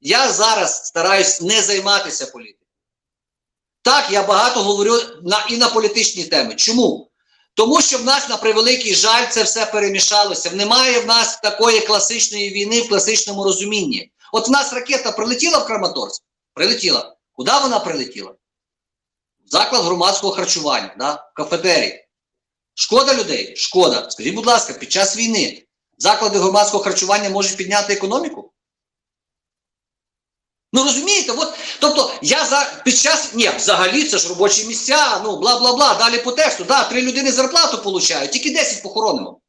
я зараз стараюсь не займатися політикою. Так, я багато говорю на, і на політичні теми. Чому? Тому що в нас, на превеликий жаль, це все перемішалося. Немає в нас такої класичної війни в класичному розумінні. От в нас ракета прилетіла в Краматорськ? Прилетіла. Куди вона прилетіла? В заклад громадського харчування, да? в кафетерії. Шкода людей? Шкода. Скажіть, будь ласка, під час війни заклади громадського харчування можуть підняти економіку? Ну розумієте, от, тобто я за під час ні, взагалі це ж робочі місця, ну бла бла бла. Далі по тексту. Да, три людини зарплату получають, тільки 10 похоронимо.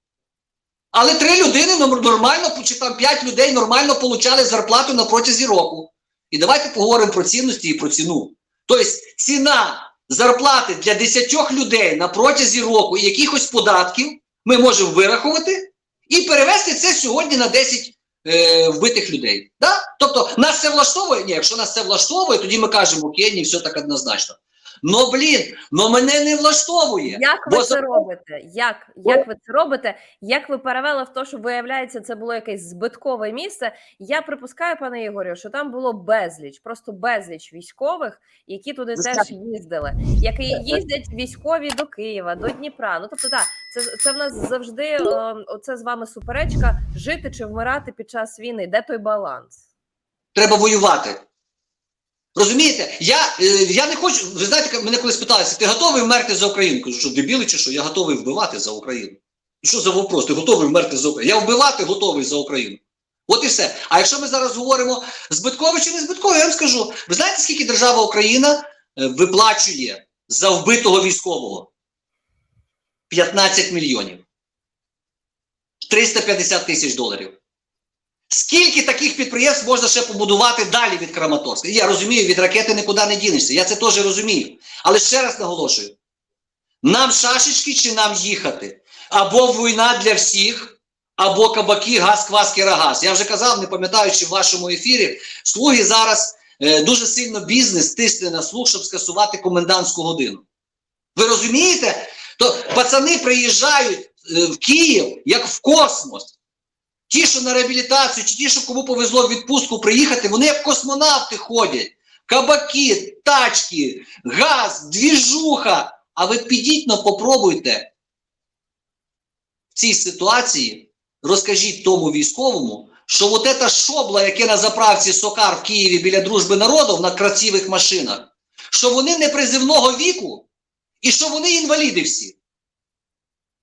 Але три людини нормально, чи там п'ять людей нормально получали зарплату на протязі року. І давайте поговоримо про цінності і про ціну. Тобто ціна зарплати для 10 людей на протязі року і якихось податків ми можемо вирахувати і перевести це сьогодні на 10 е, вбитих людей. Да? Тобто нас це влаштовує? Ні, якщо нас це влаштовує, тоді ми кажемо, окей, ні, все так однозначно. Ну блін, ну мене не влаштовує. Як ви Бо це робите? Як, як ви це робите? Як ви перевели в те, що виявляється, це було якесь збиткове місце? Я припускаю, пане Ігорю, що там було безліч, просто безліч військових, які туди теж Звичайно. їздили, які їздять військові до Києва, до Дніпра. Ну тобто, так, це, це в нас завжди е, оце з вами суперечка: жити чи вмирати під час війни. Де той баланс? Треба воювати. Розумієте? Я, е, я не хочу. Ви знаєте, мене колись питалися, ти готовий вмерти за Україну? Кажу, що дебіли чи що? Я готовий вбивати за Україну. Ну, Що за вопрос? Ти готовий вмерти за Україну? Я вбивати готовий за Україну. От і все. А якщо ми зараз говоримо збитково чи не збитково, я вам скажу: ви знаєте, скільки держава Україна е, виплачує за вбитого військового? 15 мільйонів. 350 тисяч доларів. Скільки таких підприємств можна ще побудувати далі від Краматорська? Я розумію, від ракети нікуди не дінешся. Я це теж розумію. Але ще раз наголошую: нам шашечки чи нам їхати? Або війна для всіх, або кабаки, газ, квас, кірагаз. Я вже казав, не пам'ятаючи в вашому ефірі, слуги зараз е, дуже сильно бізнес тисне на слух, щоб скасувати комендантську годину. Ви розумієте? То пацани приїжджають е, в Київ як в космос. Ті, що на реабілітацію, чи ті, що кому повезло в відпустку приїхати, вони як космонавти ходять. Кабаки, тачки, газ, двіжуха. А ви підіть, но попробуйте в цій ситуації, розкажіть тому військовому, що от ета шобла, яке на заправці Сокар в Києві біля дружби народів на красивих машинах, що вони не призивного віку і що вони інваліди всі.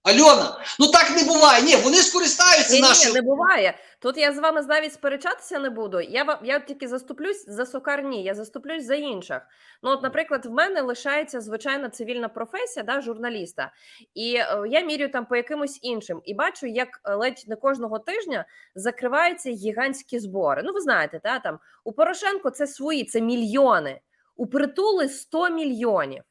Альона, ну так не буває. Ні, вони скористаються нашою. ні, не буває. Тут я з вами навіть сперечатися не буду. Я я тільки заступлюсь за сокарні, я заступлюсь за інших. Ну, от, наприклад, в мене лишається звичайна цивільна професія, да, журналіста, і е, я мірю там по якимось іншим і бачу, як е, ледь не кожного тижня закриваються гігантські збори. Ну, ви знаєте, та там у Порошенко це свої, це мільйони. У притули 100 мільйонів.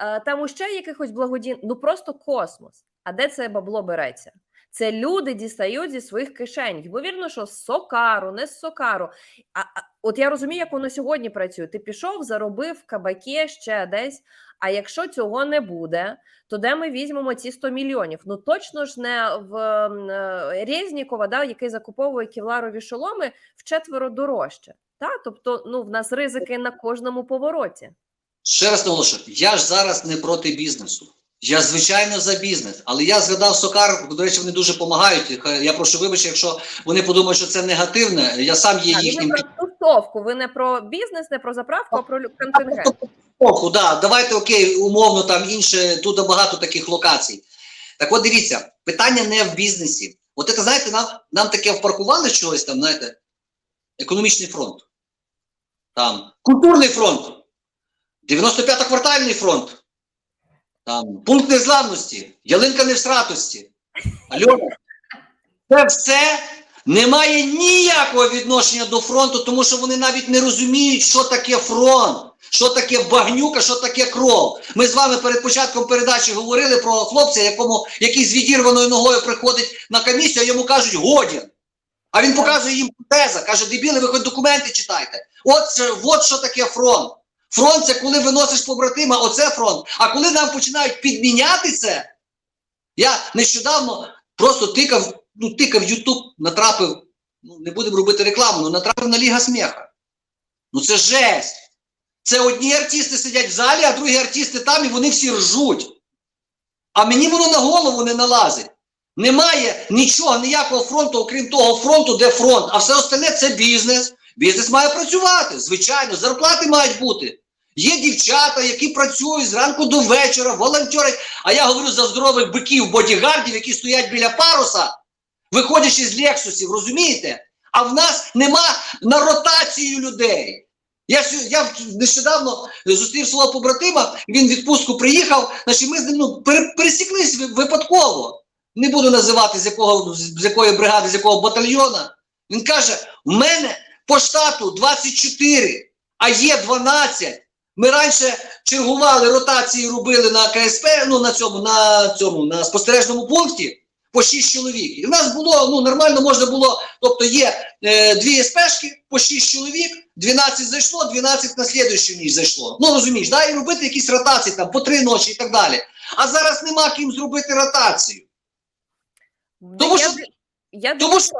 Е, Там у ще якихось благодійних, ну просто космос. А де це бабло береться? Це люди дістають зі своїх кишень. Ймовірно, що з сокару, не з сокару. А, а от я розумію, як воно сьогодні працює. Ти пішов, заробив в кабаке ще десь. А якщо цього не буде, то де ми візьмемо ці 100 мільйонів? Ну точно ж не в е, Резнікова, да, який закуповує кевларові шоломи вчетверо дорожче. Та? Тобто, ну в нас ризики на кожному повороті. Ще раз наголошую, я ж зараз не проти бізнесу. Я звичайно за бізнес, але я згадав Сокар, до речі, вони дуже допомагають. Я прошу вибачення, якщо вони подумають, що це негативне. Я сам є А, ви не їхнім про тусовку, ви не про бізнес, не про заправку, а про контингент. Оху, да, давайте окей, умовно там інше, тут багато таких локацій. Так от дивіться, питання не в бізнесі. От це, знаєте, нам, нам таке впаркували чогось там, знаєте, економічний фронт. Там культурний фронт, 95-й квартальний фронт. Там пункт незламності, ялинка не в стратості. Альона, це все не має ніякого відношення до фронту, тому що вони навіть не розуміють, що таке фронт, що таке багнюка, що таке кров. Ми з вами перед початком передачі говорили про хлопця, якому який з відірваною ногою приходить на комісію, а йому кажуть годін. А він показує їм теза, каже, дебіли, ви хоч документи читайте. От, от що таке фронт. Фронт це коли виносиш побратима, оце фронт. А коли нам починають підміняти це, я нещодавно просто тикав, ну, тикав Ютуб, натрапив, ну, не будемо робити рекламу, але натрапив на Ліга Сміха. Ну це жесть. Це одні артисти сидять в залі, а другі артисти там, і вони всі ржуть. А мені воно на голову не налазить. Немає нічого, ніякого фронту, окрім того фронту, де фронт, а все остальне це бізнес. Бізнес має працювати, звичайно, зарплати мають бути. Є дівчата, які працюють зранку до вечора, волонтери. А я говорю за здорових биків, бодігардів, які стоять біля паруса, виходячи з лексусів, розумієте? А в нас нема на ротацію людей. Я, я нещодавно зустрів свого побратима, він в відпустку приїхав, значить ми з ним ну, пересіклись випадково. Не буду називати з якого з якої бригади, з якого батальйона. Він каже: в мене по штату 24, а є 12. Ми раніше чергували, ротації робили на КСП, ну на цьому, на цьому, на спостережному пункті по 6 чоловік. І в нас було ну нормально можна було, тобто є е, дві СПшки по 6 чоловік, 12 зайшло, 12 на слідуючу ніч зайшло. Ну розумієш, да, і робити якісь ротації там по три ночі і так далі. А зараз нема ким зробити ротацію. Тому що- я тому що-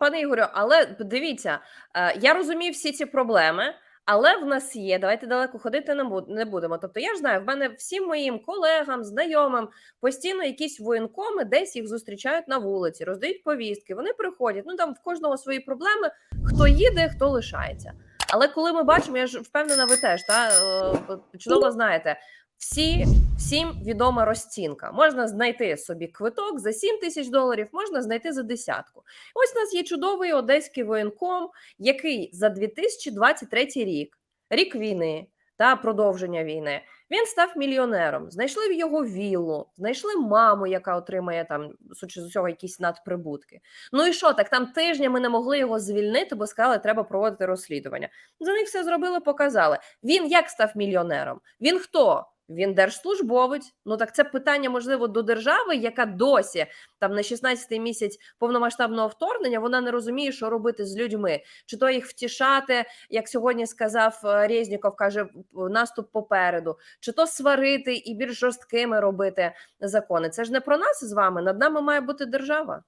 пане Ігорю, але дивіться, е, я розумію всі ці проблеми. Але в нас є, давайте далеко ходити не будемо. Тобто, я ж знаю, в мене всім моїм колегам, знайомим постійно якісь воєнкоми десь їх зустрічають на вулиці, роздають повістки. Вони приходять. Ну там в кожного свої проблеми. Хто їде, хто лишається. Але коли ми бачимо, я ж впевнена, ви теж та е, чудово знаєте, всі всім відома розцінка. Можна знайти собі квиток за 7 тисяч доларів, можна знайти за десятку. Ось у нас є чудовий одеський воєнком, який за 2023 рік, рік війни та продовження війни, він став мільйонером. Знайшли в його віллу, знайшли маму, яка отримає там судячи з усього якісь надприбутки. Ну і що так? Там тижнями не могли його звільнити, бо сказали, треба проводити розслідування. За них все зробили, показали. Він як став мільйонером? Він хто? Він держслужбовець. Ну так це питання, можливо, до держави, яка досі там на 16-й місяць повномасштабного вторгнення вона не розуміє, що робити з людьми, чи то їх втішати, як сьогодні сказав е, Резніков, каже наступ попереду, чи то сварити і більш жорсткими робити закони. Це ж не про нас з вами. Над нами має бути держава.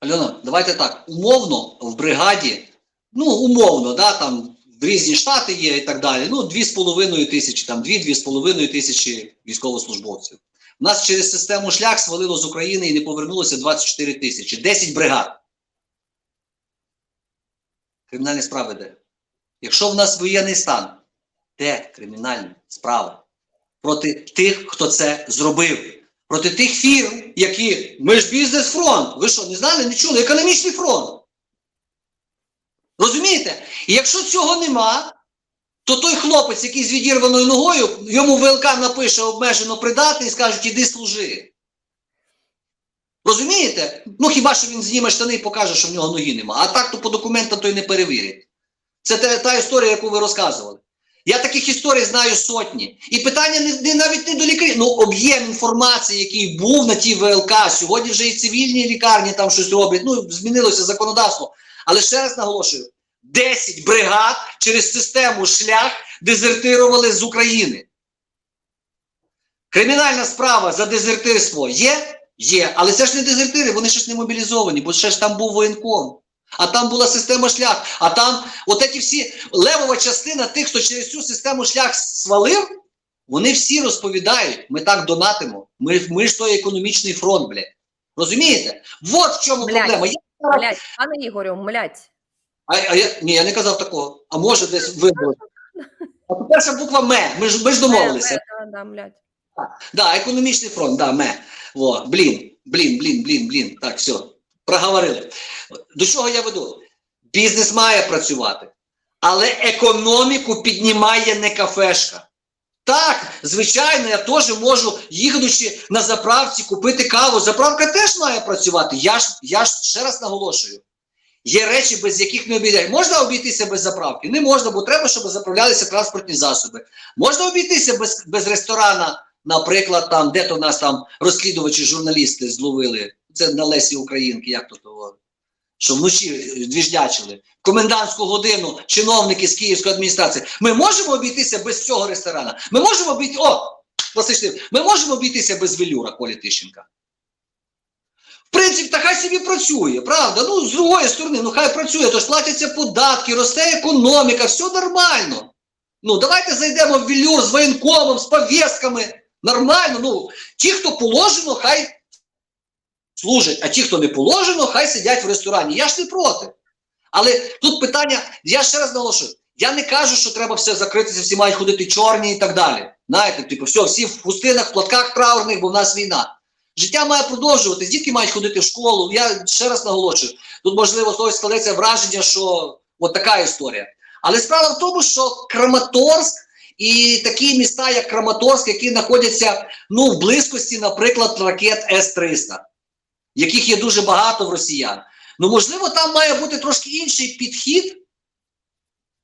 Альона, давайте так. Умовно в бригаді, ну умовно, да, там різні штати є і так далі. Ну, 2,5 тисячі, там 2-2,5 тисячі військовослужбовців. У нас через систему шлях свалило з України і не повернулося 24 тисячі, 10 бригад. Кримінальні справи де? Якщо в нас воєнний стан, де кримінальні справи? Проти тих, хто це зробив проти тих фірм, які ми ж бізнес-фронт. Ви що, не знали, не чули? Економічний фронт. Розумієте? І якщо цього нема, то той хлопець, який з відірваною ногою, йому ВЛК напише обмежено придатний і скажуть, іди служи. Розумієте? Ну хіба що він зніме штани і покаже, що в нього ноги нема. А так то по документам то й не перевірять. Це та, та історія, яку ви розказували. Я таких історій знаю сотні. І питання не, не навіть не до лікарів. Ну, об'єм інформації, який був на тій ВЛК, сьогодні вже і цивільні лікарні там щось роблять. Ну, змінилося законодавство. Але ще раз наголошую: 10 бригад через систему шлях дезертирували з України. Кримінальна справа за дезертирство є? Є. Але це ж не дезертири, вони ще ж не мобілізовані, бо ще ж там був воєнком. А там була система шлях. А там, от ці всі левова частина тих, хто через цю систему шлях свалив, вони всі розповідають: ми так донатимо. Ми, ми ж той економічний фронт, блядь. Розумієте? От в чому Блядь. проблема. Я, Млять, пане Ігорю, млять. А, а я, ні, я не казав такого. А може десь вибрали. А перша буква М. Ми ж, ми ж домовилися. Да, да, млять. Да, економічний фронт, да, ме. Во, блін, блін, блін, блін, блін. Так, все, проговорили. До чого я веду? Бізнес має працювати, але економіку піднімає не кафешка. Так, звичайно, я теж можу, їдучи на заправці, купити каву. Заправка теж має працювати. Я ж, я ж ще раз наголошую. Є речі, без яких не обійдеш. Можна обійтися без заправки? Не можна, бо треба, щоб заправлялися транспортні засоби. Можна обійтися без, без ресторана, наприклад, там, де то нас там розслідувачі, журналісти зловили. Це на Лесі Українки, як то говорить. Що вночі е, двіждячили. Комендантську годину чиновники з Київської адміністрації. Ми можемо обійтися без цього ресторана. Ми можемо обійти. О! Ми можемо обійтися без велюра Колі Тищенка. В принципі, та хай собі працює, правда? Ну, з другої сторони, ну хай працює, то ж платяться податки, росте економіка, все нормально. Ну, давайте зайдемо в вілюр з воєнкомом, з повістками. Нормально. Ну, ті, хто положено, хай служать, а ті, хто не положено, хай сидять в ресторані. Я ж не проти. Але тут питання, я ще раз наголошую, я не кажу, що треба все закритися, всі мають ходити чорні і так далі. Знаєте, типу, все, всі в пустинах, в платках траурних, бо в нас війна. Життя має продовжуватись, дітки мають ходити в школу. Я ще раз наголошую, тут можливо хтось складеться враження, що от така історія. Але справа в тому, що Краматорськ і такі міста, як Краматорськ, які знаходяться ну, в близькості, наприклад, ракет С-300, яких є дуже багато в росіян. Ну, можливо, там має бути трошки інший підхід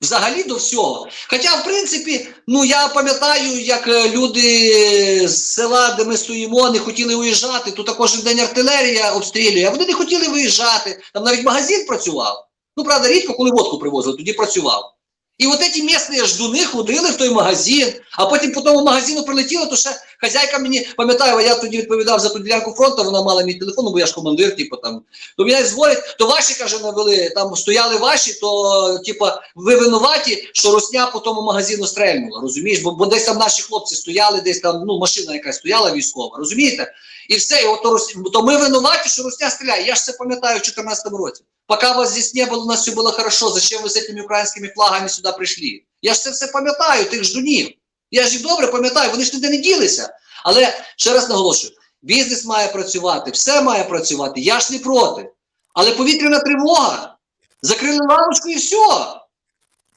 взагалі до всього. Хоча, в принципі, ну я пам'ятаю, як е, люди з села, де ми стоїмо, не хотіли уїжджати, тут кожен день артилерія обстрілює, вони не хотіли виїжджати. Там навіть магазин працював. Ну, правда, рідко, коли водку привозили, тоді працював. І от ці місні ждуни ходили в той магазин, а потім по тому магазину прилетіло, то ще хазяйка мені, пам'ятаю, я тоді відповідав за ту ділянку фронту, вона мала мій телефон, бо я ж командир, типу там. То мене дзвонять, то ваші, каже, навели, там стояли ваші, то, типа, ви винуваті, що Росня по тому магазину стрельнула, розумієш? Бо, бо десь там наші хлопці стояли, десь там, ну, машина якась стояла військова, розумієте? І все, і от то, Рос- то ми винуваті, що Росня стріляє. Я ж це пам'ятаю в 2014 році. Пока вас здесь не было, у нас все было хорошо. Зачем вы с этими украинскими флагами сюди прийшли? Я ж це все пам'ятаю, тих ждунів. Я ж їх добре пам'ятаю, вони ж ніде не ділися. Але ще раз наголошую: бізнес має працювати, все має працювати. Я ж не проти. Але повітряна тривога. Закрили лавочку і все.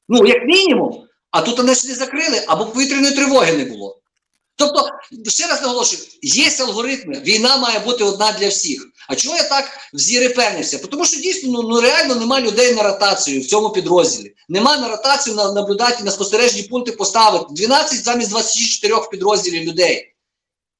Ну, як мінімум. А тут вони ж не закрили, або повітряної тривоги не було. Тобто, ще раз наголошую, є алгоритми, війна має бути одна для всіх. А чого я так взірепенився? Тому що дійсно ну, ну реально нема людей на ротацію в цьому підрозділі. Нема на ротацію на наблюдати, на спостережні пункти поставити. 12 замість 24 в підрозділі людей.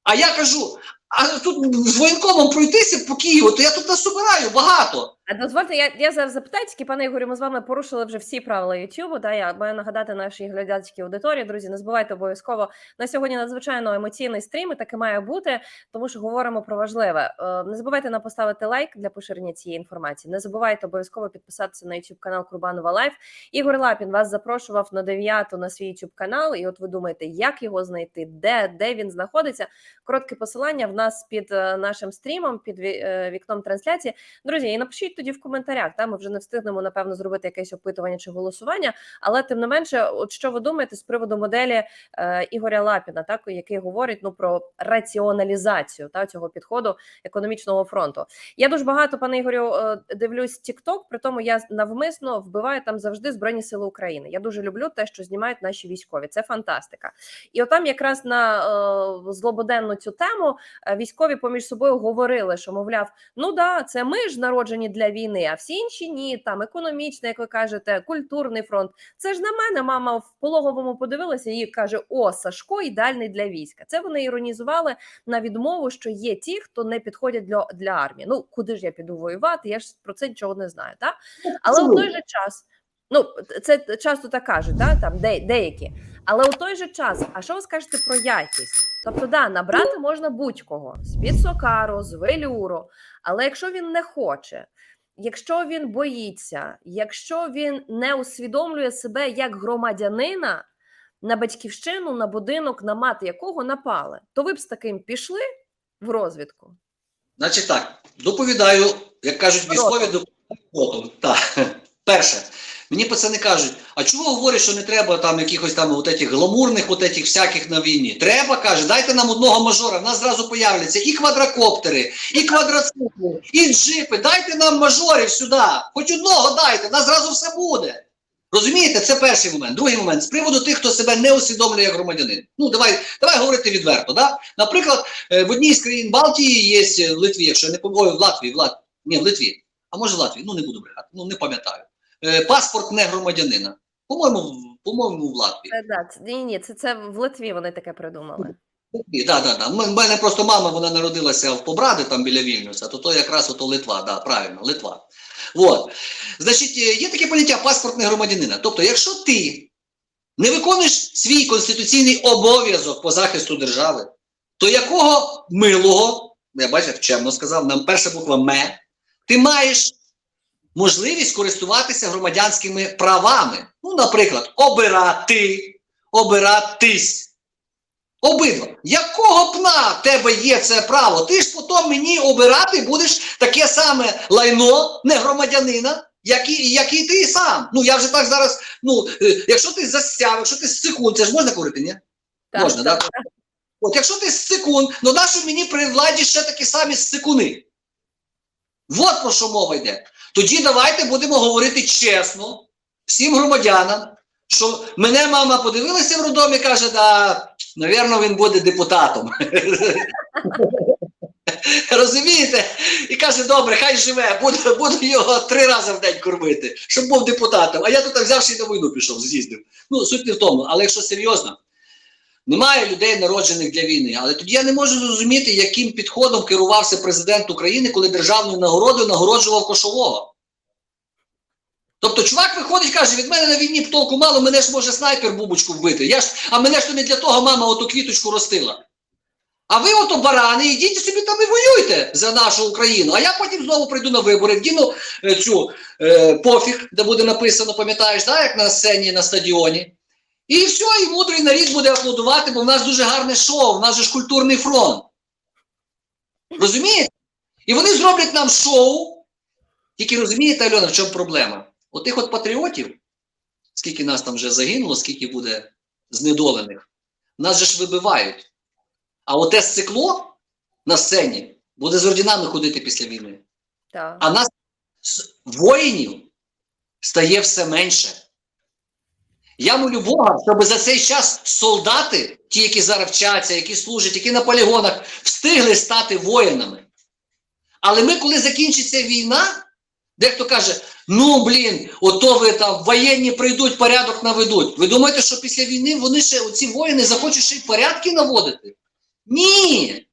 А я кажу: а тут з воєнкомом пройтися по Києву, то я тут насобираю багато. А дозвольте, я, я зараз запитаю, тільки, пане Ігорю, ми з вами порушили вже всі правила YouTube. Да, я маю нагадати нашій глядацькій аудиторії. Друзі, не забувайте обов'язково на сьогодні надзвичайно емоційний стрім, і таки має бути, тому що говоримо про важливе. Е, Не забувайте нам поставити лайк для поширення цієї інформації. Не забувайте обов'язково підписатися на YouTube канал Курбанова Лайф. Ігор Лапін вас запрошував на 9 на свій YouTube канал. І от ви думаєте, як його знайти, де, де він знаходиться? Коротке посилання в нас під е, нашим стрімом, під е, вікном трансляції. Друзі, і напишіть тоді в коментарях. Та ми вже не встигнемо напевно зробити якесь опитування чи голосування. Але тим не менше, от що ви думаєте з приводу моделі е, Ігоря Лапіна, так який говорить ну про раціоналізацію та цього підходу економічного фронту? Я дуже багато, пане Ігорю, е, дивлюсь TikTok, при тому я навмисно вбиваю там завжди Збройні Сили України. Я дуже люблю те, що знімають наші військові. Це фантастика. І отам якраз на е, злободенну цю тему е, військові поміж собою говорили, що мовляв, ну да, це ми ж народжені для війни, а всі інші ні. Там економічний, як ви кажете, культурний фронт. Це ж на мене мама в пологовому подивилася і каже: О, Сашко ідеальний для війська. Це вони іронізували на відмову, що є ті, хто не підходять для, для армії. Ну куди ж я піду воювати? Я ж про це нічого не знаю. Так? Але в той же час. Ну, це часто так кажуть, да? там де, деякі. Але у той же час, а що ви скажете про якість? Тобто, да, набрати можна будь-кого з-під сокару, з велюру, але якщо він не хоче, якщо він боїться, якщо він не усвідомлює себе як громадянина на батьківщину, на будинок, на мати якого напали, то ви б з таким пішли в розвідку? Значить так, доповідаю, як кажуть військові, доповідаю. Так. Перше, мені пацани кажуть, а чого говориш, що не треба там якихось там от этих гламурних, от этих всяких на війні? Треба, каже, дайте нам одного мажора, в нас зразу появляться і квадрокоптери, і квадроцикли, і джипи. Дайте нам мажорів сюди. Хоч одного дайте, в нас зразу все буде. Розумієте, це перший момент. Другий момент з приводу тих, хто себе не усвідомлює як громадянин. Ну, давай, давай говорити відверто. Да? Наприклад, е, в одній з країн Балтії є е, в Литві, якщо не помилю, в Латвії, в Лат... ні, в Литві, а може в Латвії, ну не буду брехати, ну не пам'ятаю. Е, Паспорт не громадянина. По-моєму, по-моєму, в Латвії. Це, да, ні, ні, це, це в Литві вони таке придумали. Так, да, да. У мене просто мама вона народилася в Побради, там біля Вільнюса, то то якраз ото Литва, да, правильно, Литва. От. Значить, е, є таке поняття паспортне громадянина. Тобто, якщо ти не виконуєш свій конституційний обов'язок по захисту держави, то якого милого я бачив, чемно сказав, нам перша буква М, ти маєш можливість користуватися громадянськими правами. Ну, наприклад, обирати, обиратись. Обидва. Якого пна в тебе є це право? Ти ж потім мені обирати будеш таке саме лайно, не громадянина, як і, як і ти сам. Ну я вже так зараз. Ну, е, якщо ти засяв, якщо ти з секунд, це ж можна говорити, ні? Можна, так? От якщо ти з секунд, ну нащо мені при владі ще такі самі секуни? От про що мова йде. Тоді давайте будемо говорити чесно всім громадянам, що мене мама подивилася в роддомі і каже, да, навірно, він буде депутатом. Розумієте? І каже, добре, хай живе, буду, буду його три рази в день кормити, щоб був депутатом. А я тут взявши і на війну пішов, з'їздив. Ну, суть не в тому, але якщо серйозно, немає людей, народжених для війни. Але тоді я не можу зрозуміти, яким підходом керувався президент України, коли державною нагородою нагороджував кошового. Тобто, чувак виходить і каже: від мене на війні толку мало, мене ж може снайпер бубочку вбити. Я ж, а мене ж то не для того мама оту квіточку ростила. А ви ото барани, ідіть собі там і воюйте за нашу Україну. А я потім знову прийду на вибори, вдіну е, цю е, пофіг, де буде написано, пам'ятаєш, да, як на сцені на стадіоні. І все, і мудрий нарід буде аплодувати, бо в нас дуже гарне шоу, в нас же ж культурний фронт. Розумієте? І вони зроблять нам шоу. Тільки розумієте, Альона, в чому проблема? Отих от патріотів, скільки нас там вже загинуло, скільки буде знедолених, нас же ж вибивають. А оте стекло на сцені буде з ордінами ходити після війни. Так. А нас з воїнів стає все менше. Я молю Бога, щоб за цей час солдати, ті, які зараз вчаться, які служать, які на полігонах, встигли стати воїнами. Але ми, коли закінчиться війна, дехто каже: ну блін, ото ви там воєнні прийдуть, порядок наведуть. Ви думаєте, що після війни вони ще оці воїни захочуть ще й порядки наводити? Ні.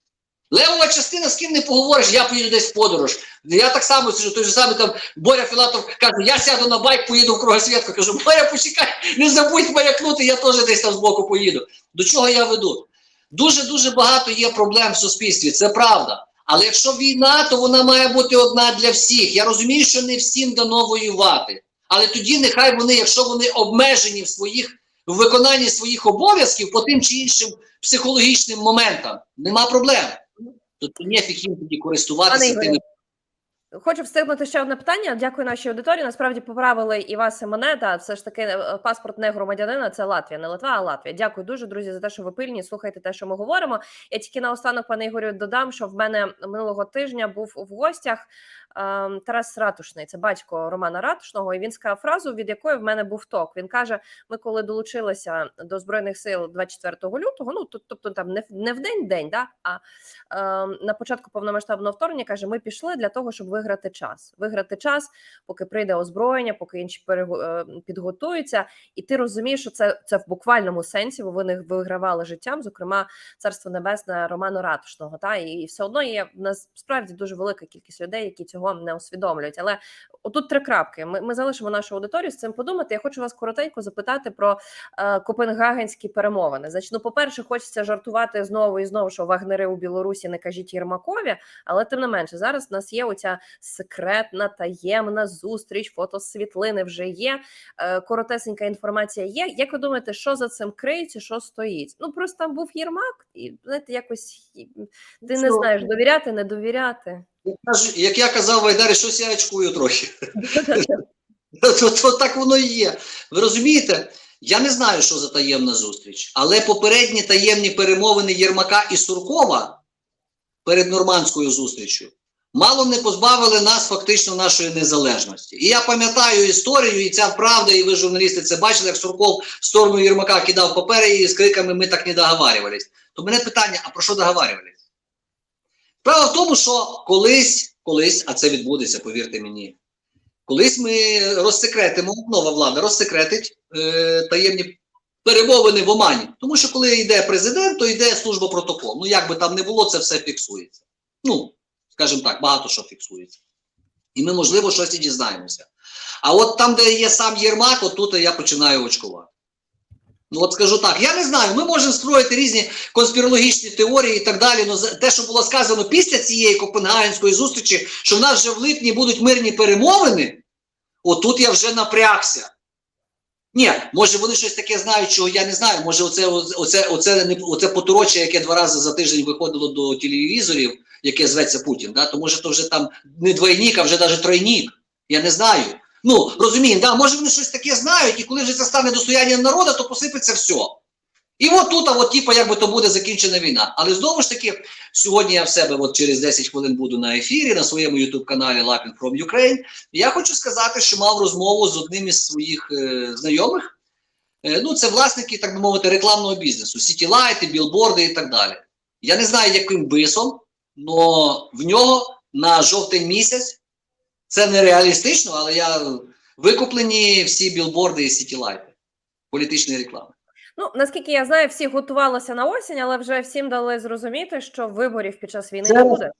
Левова частина з ким не поговориш, я поїду десь в подорож. Я так само сижу, той же самий там Боря Філатов каже, я сяду на байк, поїду в кругосвітку. Кажу, Боря, почекай, не забудь маякнути, я теж десь там збоку поїду. До чого я веду? Дуже-дуже багато є проблем в суспільстві, це правда. Але якщо війна, то вона має бути одна для всіх. Я розумію, що не всім дано воювати. Але тоді нехай вони, якщо вони обмежені в своїх в виконанні своїх обов'язків по тим чи іншим психологічним моментам, нема проблем. Тобто нефіг їм тоді користуватися тими. Хочу встигнути ще одне питання. Дякую нашій аудиторії. Насправді поправили і вас, і мене. Та все ж таки е, паспорт не громадянина, це Латвія, не Литва, а Латвія. Дякую дуже, друзі, за те, що ви пильні. Слухайте те, що ми говоримо. Я тільки наостанок, пане Ігорю, додам, що в мене минулого тижня був в гостях Тарас Ратушний, це батько Романа Ратушного. І він сказав фразу, від якої в мене був ток. Він каже: ми коли долучилися до збройних сил 24 лютого, ну тобто там не в не в день день, да а ем, на початку повномасштабного вторгнення каже: ми пішли для того, щоб виграти час. Виграти час, поки прийде озброєння, поки інші перего- е, підготуються, і ти розумієш, що це, це в буквальному сенсі, бо вони вигравали життям, зокрема, царство небесне Роману Ратушного. Та і, і все одно є в нас справді дуже велика кількість людей, які цього не усвідомлюють. Але отут три крапки. Ми, ми залишимо нашу аудиторію з цим подумати. Я хочу вас коротенько запитати про е, копенгагенські перемовини. Значить, ну, по-перше, хочеться жартувати знову і знову, що вагнери у Білорусі не кажіть Єрмакові, але тим не менше, зараз в нас є оця секретна таємна зустріч, фотосвітлини вже є. Е, коротесенька інформація є. Як ви думаєте, що за цим криється, що стоїть? Ну просто там був Єрмак, і знаєте, якось ти не знаєш, довіряти, не довіряти. Як я казав Вайдарі, щось я очкую трохи. то, так воно і є. Ви розумієте? Я не знаю, що за таємна зустріч, але попередні таємні перемовини Єрмака і Суркова перед нормандською зустрічю мало не позбавили нас фактично нашої незалежності. І я пам'ятаю історію, і ця правда, і ви журналісти це бачили, як Сурков в сторону Єрмака кидав папери і з криками ми так не договарювались. То мене питання: а про що договарювались? Справа в тому, що колись, колись, а це відбудеться, повірте мені. Колись ми розсекретимо, нова влада розсекретить е, таємні перемовини в Омані. Тому що коли йде президент, то йде служба протокол. Ну, як би там не було, це все фіксується. Ну, скажімо так, багато що фіксується. І ми, можливо, щось і дізнаємося. А от там, де є сам Єрмак, от тут я починаю очкувати. Ну от скажу так, я не знаю. Ми можемо строїти різні конспірологічні теорії і так далі. Ну те, що було сказано після цієї Копенгагенської зустрічі, що в нас вже в липні будуть мирні перемовини. Отут я вже напрягся. Ні, може вони щось таке знають, чого я не знаю. Може, оце, оце, оце, оце потороче, яке два рази за тиждень виходило до телевізорів, яке зветься Путін. Да? То може то вже там не двойник, а вже навіть тройник. Я не знаю. Ну, розуміємо, да, може вони щось таке знають, і коли вже це стане достоянням народу, то посипеться все. І от тут, а от, типа, якби то буде закінчена війна. Але знову ж таки, сьогодні я в себе от через 10 хвилин буду на ефірі на своєму ютуб-каналі Lapin from Ukraine. Я хочу сказати, що мав розмову з одним із своїх е, знайомих. Е, ну, це власники, так би мовити, рекламного бізнесу, сітілайти, білборди і так далі. Я не знаю, яким бисом, але в нього на жовтень місяць це нереалістично, але я викуплені всі білборди і сітілайти політичної реклами. Ну наскільки я знаю, всі готувалися на осінь, але вже всім дали зрозуміти, що виборів під час війни Це- не буде.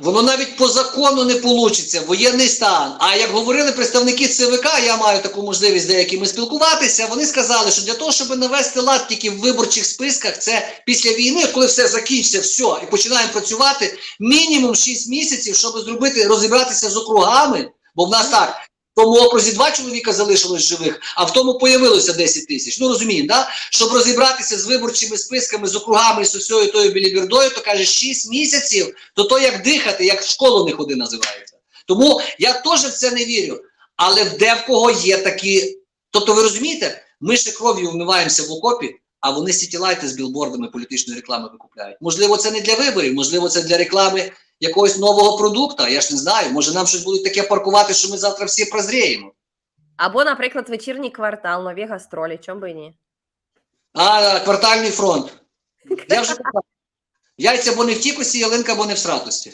Воно навіть по закону не вийде, воєнний стан. А як говорили представники ЦВК, я маю таку можливість з деякими спілкуватися. Вони сказали, що для того, щоб навести лад тільки в виборчих списках, це після війни, коли все закінчиться, все, і починаємо працювати мінімум 6 місяців, щоб зробити, розібратися з округами. Бо в нас так. Тому окрузі два чоловіка залишилось живих, а в тому появилося 10 тисяч. Ну розуміємо, да? щоб розібратися з виборчими списками, з округами з усією тою білібердою, то каже 6 місяців то то як дихати, як в школу не ходи називається. Тому я теж в це не вірю. Але в де в кого є такі. Тобто, ви розумієте, ми ще кров'ю вмиваємося в окопі, а вони сітілайти з білбордами політичної реклами викупляють. Можливо, це не для виборів, можливо, це для реклами якогось нового продукту. Я ж не знаю. Може, нам щось будуть таке паркувати, що ми завтра всі прозріємо. Або, наприклад, вечірній квартал, нові гастролі, чому би ні? А, квартальний фронт. Я вже. Яйця бо не в тікості, ялинка бо не в сратості.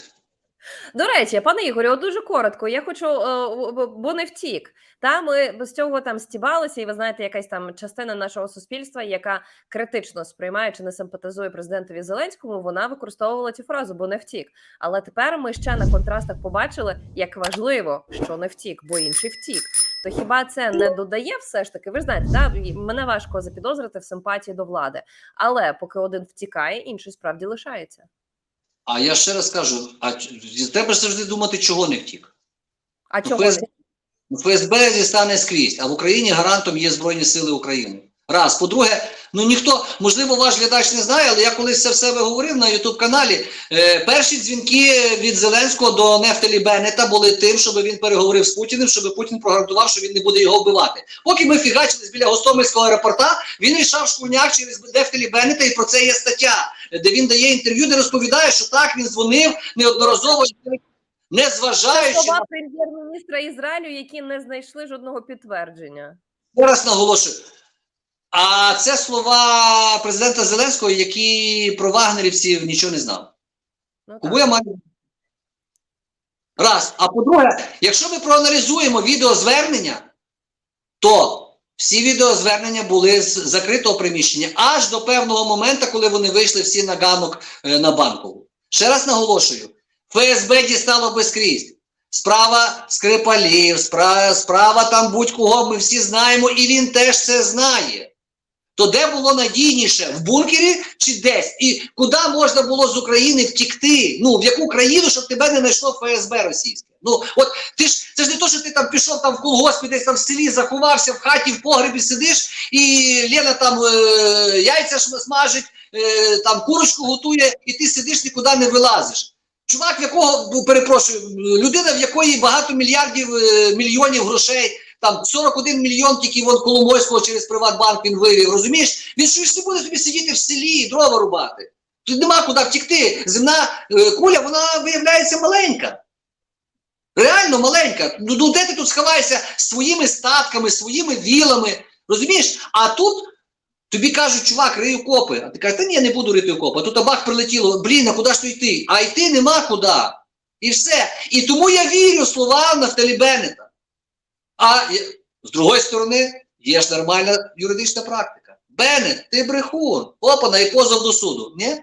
До речі, пане Ігорю, от дуже коротко. Я хочу, е, бо не втік. Та ми з цього там стібалися, і ви знаєте, якась там частина нашого суспільства, яка критично сприймає чи не симпатизує президентові Зеленському, вона використовувала цю фразу, бо не втік. Але тепер ми ще на контрастах побачили, як важливо, що не втік, бо інший втік. То хіба це не додає все ж таки? Ви ж знаєте, да? мене важко запідозрити в симпатії до влади, але поки один втікає, інший справді лишається. А я ще раз кажу: а треба ж завжди думати, чого не втік. А Ну, чого ФСБ, ну, ФСБ зістане скрізь, а в Україні гарантом є Збройні Сили України. Раз. По-друге, ну ніхто, можливо, ваш глядач не знає, але я колись це в себе говорив на Ютуб каналі. Е, перші дзвінки від Зеленського до Нефтелі Беннета були тим, щоб він переговорив з Путіним, щоб Путін прогарантував, що він не буде його вбивати. Поки ми фігачились біля Гостомельського аеропорта, він йшов шкурняк через Нефтелі Беннета, і про це є стаття, де він дає інтерв'ю, де розповідає, що так він дзвонив неодноразово, не зважаючи на слова прем'єр-міністра Ізраїлю, які не знайшли жодного підтвердження. Ще раз наголошую. А це слова президента Зеленського, які про вагнерівців нічого не знав. Ну, Кому я маю? Раз. А по-друге, якщо ми проаналізуємо відеозвернення, то всі відеозвернення були з закритого приміщення аж до певного моменту, коли вони вийшли всі на ганок е, на банкову. Ще раз наголошую: ФСБ дістало безкрізь. Справа Скрипалів, справа, справа там будь-кого, ми всі знаємо, і він теж це знає. То де було надійніше? В бункері чи десь? І куди можна було з України втікти? Ну, в яку країну, щоб тебе не знайшло ФСБ російське? Ну, от ти ж це ж не то, що ти там пішов там в колгоспі, десь там в селі, заховався в хаті, в погребі сидиш, і Лена там е, яйця смажить, е, там курочку готує, і ти сидиш, нікуди не вилазиш. Чувак, якого, ну, перепрошую, людина, в якої багато мільярдів, е, мільйонів грошей, там 41 мільйон тільки вон Коломойського через Приватбанк він вивів, розумієш? Він що ж буде тобі сидіти в селі, дрова рубати. Тут нема куди втікти. Земна е, куля, вона виявляється маленька. Реально маленька. Ну, ну де ти тут сховаєшся своїми статками, своїми вілами, розумієш? А тут тобі кажуть, чувак, рий окопи. А ти кажеш, та ні, я не буду рити окопи. Тут табак прилетіло, блін, а куди ж то йти? А йти нема куди. І все. І тому я вірю словам Нафталі Беннета. А з другої сторони, є ж нормальна юридична практика. Бене, ти брехун. Опана і позов до суду. Ні?